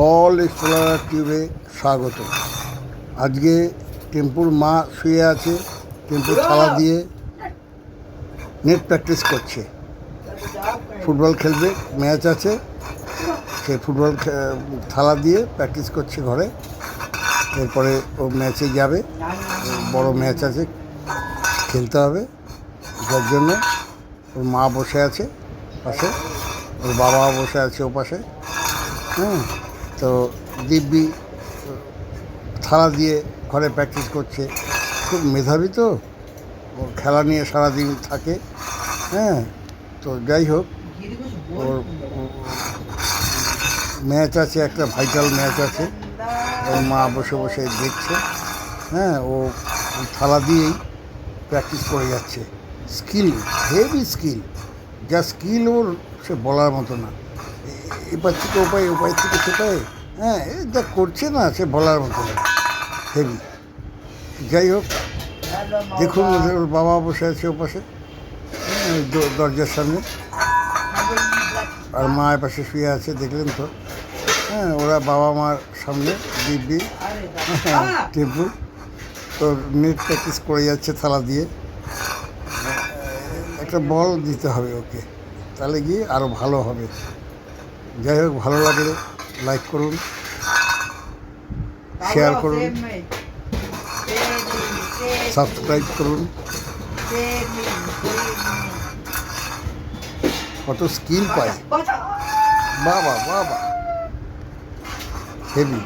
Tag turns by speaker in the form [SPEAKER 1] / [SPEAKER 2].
[SPEAKER 1] All explorer টিউবে স্বাগত। আজকে টেম্পুর মা শুয়ে আছে, টেম্পুর থালা দিয়ে নেট প্র্যাকটিস করছে। ফুটবল খেলবে, ম্যাচ আছে, সে ফুটবল থালা দিয়ে প্র্যাকটিস করছে ঘরে। এরপরে ও ম্যাচে যাবে, বড় ম্যাচ আছে, খেলতে হবে যার জন্য। ওর মা বসে আছে পাশে, ওর বাবা বসে আছে ও পাশে। হ্যাঁ তো দিব্যি থালা দিয়ে ঘরে প্র্যাকটিস করছে। খুব মেধাবী তো। ওর খেলা নিয়ে সারাদিন থাকে। হ্যাঁ তো যাই হোক, ওর ম্যাচ আছে, একটা ভাইটাল ম্যাচ আছে। ওর মা বসে বসে দেখছে। হ্যাঁ ও থালা দিয়েই প্র্যাকটিস করে যাচ্ছে। স্কিল হেভি স্কিল যা স্কিল ওর, সে বলার মতো না। এপার থেকে ওপায় ওপায় থেকে সেপায় হ্যাঁ যা করছে না সে বলার মতো হেভি। যাই হোক দেখুন ওদের ওর বাবা বসে আছে ওপাশে হ্যাঁ, দরজার সামনে। আর মা পাশে শুয়ে আছে দেখলেন তো। হ্যাঁ ওরা বাবা মার সামনে দিব্যি টেম্পু তো নেট প্র্যাকটিস করে যাচ্ছে থালা দিয়ে। একটা বল দিতে হবে ওকে। তাহলে গিয়ে আরও ভালো হবে। যাই হোক ভালো লাগে লাইক করুন শেয়ার করুন সাবস্ক্রাইব করুন। কত স্কিল পায় বাবা বাবা। হেভি